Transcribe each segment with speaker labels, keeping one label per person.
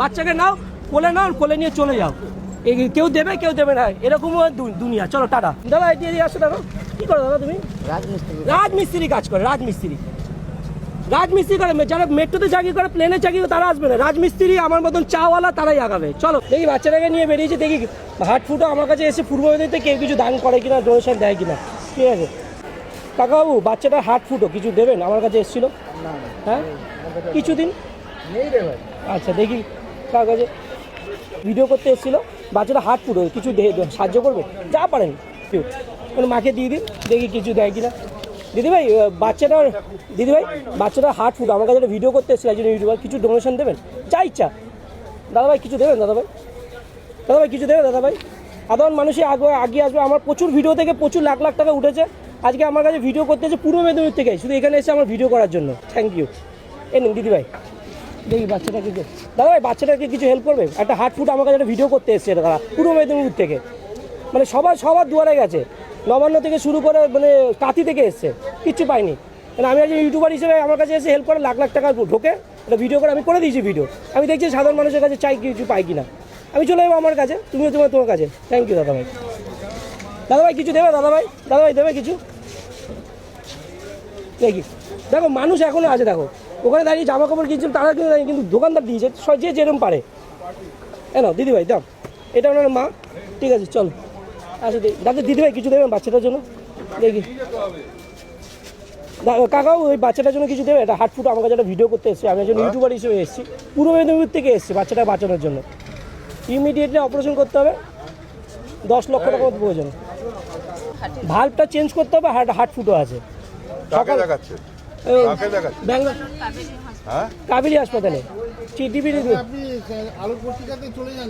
Speaker 1: বাচ্চাকে নাও কোলে নাও কোলে নিয়ে চলে যাও। এই কেউ দেবে কেউ দেবে না। এরকমও দুনিয়া। চলো টাটা। দাদা এদিকে এদিকে আসো দাদা কি করো দাদা তুমি?
Speaker 2: রাজমিস্ত্রি।
Speaker 1: রাজমিস্ত্রি কাজ করে রাজমিস্ত্রি। রাজমিস্ত্রি করে যারা মেট্রোতে চাকরি করে প্লেনে চাকরি করে তারা আসবে না। রাজমিস্ত্রি আমার মতন চাওয়ালা তারাই আগাবে। চলো দেখি বাচ্চাটাকে নিয়ে বেরিয়েছে দেখি হাট ফুটো আমার কাছে এসে পূর্ব মেদিনীতে কেউ কিছু দান করে কিনা ডোনেশন দেয় কিনা। ঠিক আছে। কাকাবাবু বাচ্চাটা হাট ফুটো কিছু দেবেন? আমার কাছে এসেছিল। হ্যাঁ? কিছুদিন? আচ্ছা দেখি। কাছে ভিডিও করতে এসেছিল। বাচ্চাটা হাত পুরো কিছু সাহায্য করবে? যা পারেন কেউ। মানে মাকে দিয়ে দিন দেখি কিছু দেয় কিনা। দিদিভাই আহ, বাচ্চাটার দিদিভাই বাচ্চাটার হার্ট ফুড আমার কাছে ভিডিও করতে এসেছিল একজন ইউটিউবার কিছু ডোনেশন দেবেন? যা ইচ্ছা। দাদাভাই কিছু দেবেন দাদাভাই দাদাভাই কিছু দেবে দাদাভাই সাধারণ মানুষই আগে আগে আসবে। আমার প্রচুর ভিডিও থেকে প্রচুর লাখ লাখ টাকা উঠেছে। আজকে আমার কাছে ভিডিও করতে এসে পূর্ব মেদিনীপুর থেকে শুধু এখানে এসে আমার ভিডিও করার জন্য। থ্যাংক ইউ এ নিন দিদিভাই দেখি বাচ্চাটাকে দাদা ভাই, বাচ্চাটাকে কিছু হেল্প করবে? একটা হার্ট ফুট আমার কাছে একটা ভিডিও করতে এসেছে দাদা, পূর্ব মেদিনীপুর থেকে। মানে সবার সবার দুয়ারে গেছে। নবান্ন থেকে শুরু করে মানে কাতি থেকে এসছে। কিচ্ছু পাইনি। মানে আমি একজন ইউটিউবার হিসেবে আমার কাছে এসে হেল্প করে লাখ লাখ টাকা ঢোকে। একটা ভিডিও করে, আমি করে দিয়েছি ভিডিও আমি দেখছি সাধারণ মানুষের কাছে চাই কিছু পাই কিনা। আমি চলে যাব আমার কাছে, তুমিও তোমার তোমার কাছে। থ্যাংক ইউ দাদা ভাই। দাদা ভাই, কিছু দেবে দাদা ভাই? দাদা ভাই, দেবে কিছু? দেখি। দেখো, মানুষ এখনও আছে, দেখো। ওখানে দাঁড়িয়ে জামা কাপড় কিনছিল তারা কিন্তু দাঁড়িয়ে কিন্তু দোকানদার দিয়েছে যে যেরকম পারে। হ্যাঁ এনো দিদিভাই দাও। এটা ওনার মা ঠিক আছে চল। আচ্ছা দি- দাদা দিদিভাই কিছু দেবেন বাচ্চাটার জন্য? দেখি। কাকাও ওই বাচ্চাটার জন্য কিছু দেবে? এটা হাট ফুট আমার কাছে একটা ভিডিও করতে এসেছি আমি একজন ইউটিউবার হিসেবে এসেছি। পূর্ব মেদিনীপুর থেকে এসেছি বাচ্চাটা বাঁচানোর জন্য। ইমিডিয়েটলি অপারেশন করতে হবে। দশ লক্ষ টাকা মতো প্রয়োজন। ভাল্বটা চেঞ্জ করতে হবে হার্ট হার্ট ফুটও আছে।
Speaker 3: কাকে হ্যাঁ?
Speaker 1: কাবেরী হাসপাতালে।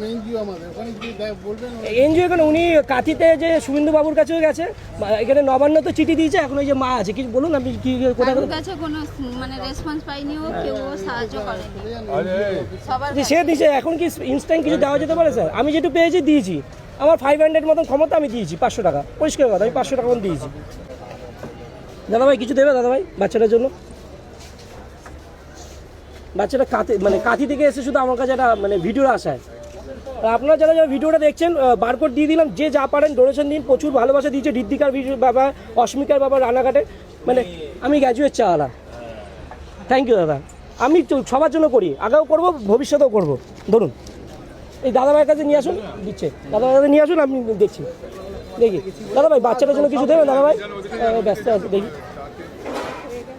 Speaker 4: এনজিও আমাদের। ওখানে কি দেখ- বলবেন
Speaker 1: এনজিও এখানে উনি কাঁথিতে যে শুভেন্দু বাবুর কাছেও গেছে এখানে নবান্ন তো চিঠি দিয়েছে এখন ওই যে মা আছে। কিছু বলুন আপনি কি কোথায়
Speaker 5: কাছে কোনো মানে রেসপন্স পাইনি ও কেউ সাহায্য করেনি।
Speaker 3: আরে।
Speaker 5: সবার
Speaker 1: যে সে দিয়েছে। এখন কি ইনস্ট্যান্ট কিছু দেওয়া যেতে পারে স্যার? আমি যেটু পেয়েছি দিয়েছি। আমার ফাইভ হান্ড্রেড মতন ক্ষমতা আমি দিয়েছি পাঁচশো টাকা। পরিষ্কার কথা আমি পাঁচশো টাকা মতন দিয়েছি দাদাভাই, কিছু দেবে দাদাভাই বাচ্চাটার জন্য? বাচ্চাটা কাঁথি মানে কাঁথি থেকে এসে শুধু আমার কাছে একটা মানে ভিডিওর আশায় আর আপনারা যারা যারা ভিডিওটা দেখছেন বারকোড দিয়ে দিলাম, যে যা পারেন ডোনেশন দিন প্রচুর ভালোবাসা দিয়েছে ঋদ্ধিকার ভিডিও বাবা অস্মিকার বাবা রানাঘাটে মানে আমি গ্র্যাজুয়েট চাওয়ালা। থ্যাংক ইউ দাদা। আমি সবার জন্য করি, আগেও করব, ভবিষ্যতেও করব। ধরুন, এই দাদা ভাইয়ের কাছে নিয়ে আসুন, দিচ্ছে। দাদা ভাইয়ের কাছে নিয়ে আসুন, আমি দেখছি। দেখি। দাদা ভাই বাচ্চাটার জন্য কিছু দেবে? দাদা ভাই ব্যস্ত আছে, দেখি।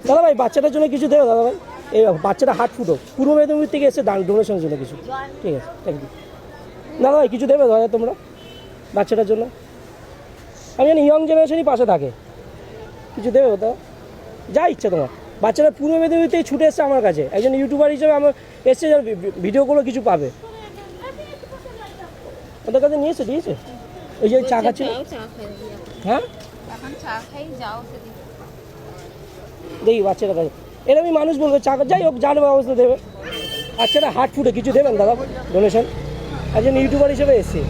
Speaker 1: দাদা ভাই বাচ্চাটার জন্য কিছু দেবে দাদা ভাই এই বাচ্চাটা হাট ফুটো। পূর্ব মেদিনীপুর থেকে এসে দান ডোনেশনের জন্য কিছু। ঠিক আছে থ্যাংক ইউ দাদা ভাই কিছু দেবে দাদা তোমরা? বাচ্চাটার জন্য? আমি জানি ইয়ং জেনারেশনই পাশে থাকে। কিছু দেবে দাদা যা ইচ্ছা তোমার। বাচ্চারা পূর্ব মেদিনীপুর থেকে ছুটে এসছে আমার কাছে। একজন ইউটিউবার হিসেবে আমার এসছে, যার ভিডিওগুলো কিছু পাবে। ওদের কাছে নিয়েছে দিয়েছে ওই যে চা খাচ্ছিল? হ্যাঁ? দেখি বাচ্চাটা কাছে এরকমই মানুষ বলবে চা যাই হোক যার ব্যবস্থা দেবে। বাচ্চাটা হাট ফুটে কিছু দেবেন দাদা? ডোনেশন একজন ইউটিউবার হিসেবে এসছে।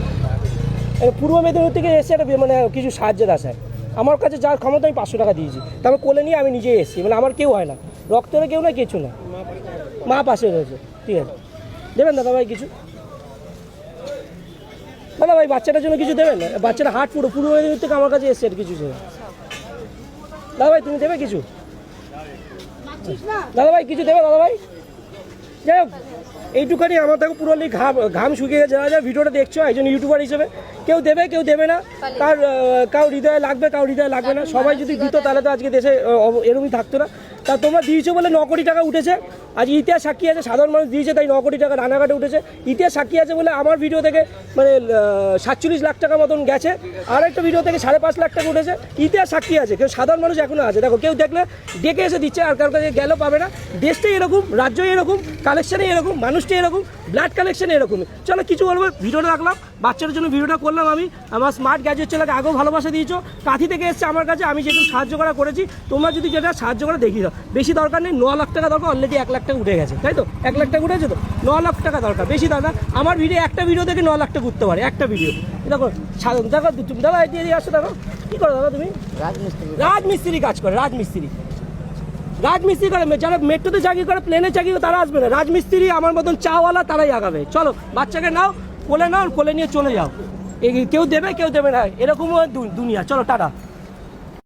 Speaker 1: পূর্ব মেদিনীপুর থেকে এসে একটা মানে কিছু সাহায্যের আশায় আমার কাছে যার ক্ষমতা আমি পাঁচশো টাকা দিয়েছি। তারপর কোলে নিয়ে আমি নিজেই এসেছি। মানে আমার কেউ হয় না। রক্তের কেউ না কিছু না। মা পাশে রয়েছে। ঠিক আছে। দেবেন দাদা ভাই কিছু? দাদা ভাই, বাচ্চাটার জন্য কিছু দেবেন? বাচ্চাটা হাট পুরো পুরো থেকে আমার কাছে এসছে কিছু দাদা ভাই, তুমি দেবে কিছু? দাদা ভাই, কিছু দেবে দাদা ভাই? যাই হোক, এইটুখানি আমার দেখো, পুরো ঘাম ঘাম শুকিয়ে যারা যারা ভিডিওটা দেখছ, একজন ইউটিউবার হিসেবে। কেউ দেবে কেউ দেবে না। কার কাউ হৃদয়ে লাগবে কাউ হৃদয়ে লাগবে না। সবাই যদি দিত, তাহলে তো আজকে দেশে এরকমই থাকতো না। তা তোমরা দিয়েছ বলে ন কোটি টাকা উঠেছে। আজ ইতিহাস সাক্ষী আছে, সাধারণ মানুষ দিয়েছে, তাই ন কোটি টাকা রানাঘাটে উঠেছে। ইতিহাস সাক্ষী আছে বলে আমার ভিডিও থেকে মানে সাতচল্লিশ লাখ টাকা মতন গেছে। আর একটা ভিডিও থেকে সাড়ে পাঁচ লাখ টাকা উঠেছে। ইতিহাস সাক্ষী আছে, কেউ সাধারণ মানুষ এখনও আছে। দেখো, কেউ দেখলে ডেকে এসে দিচ্ছে, আর কারোর কাছে গেলেও পাবে না। দেশটাই এরকম, রাজ্যই এরকম কালেকশানই এরকম, মানুষটাই এরকম ব্লাড কালেকশন এরকমই চলো, কিছু বলব ভিডিওটা রাখলাম। বাচ্চাদের জন্য ভিডিওটা করলাম আমি। আমার স্মার্ট গ্যাজেট ছেলেকে আগেও ভালোবাসা দিয়েছ। কাঁথি থেকে এসছে আমার কাছে, আমি যেটুকু সাহায্য করা করেছি, তোমরা যদি যেটা সাহায্য করা, দেখিয়ে দাও। বেশি দরকার নেই ন লাখ টাকা দরকার অলরেডি এক লাখ টাকা উঠে গেছে তাই তো? এক লাখ টাকা উঠেছে তো? ন লাখ টাকা দরকার বেশি দরকার। আমার ভিডিও একটা ভিডিও থেকে ন লাখ টাকা উঠতে পারে একটা ভিডিও দেখো সা- দেখো তুমি দাদা এদিকে এদিকে আসো দেখো। কী করো দাদা তুমি?
Speaker 2: রাজমিস্ত্রি।
Speaker 1: রাজমিস্ত্রি কাজ করে রাজমিস্ত্রি। রাজমিস্ত্রি করে যারা মেট্রোতে চাকরি করে প্লেনে চাকরি করে তারা আসবে না। রাজমিস্ত্রি আমার মতন চাওয়ালা তারাই আগাবে। চলো বাচ্চাকে নাও কোলে নাও কোলে নিয়ে চলে যাও। কেউ দেবে কেউ দেবে না এরকমও দুনিয়া। চলো টাটা।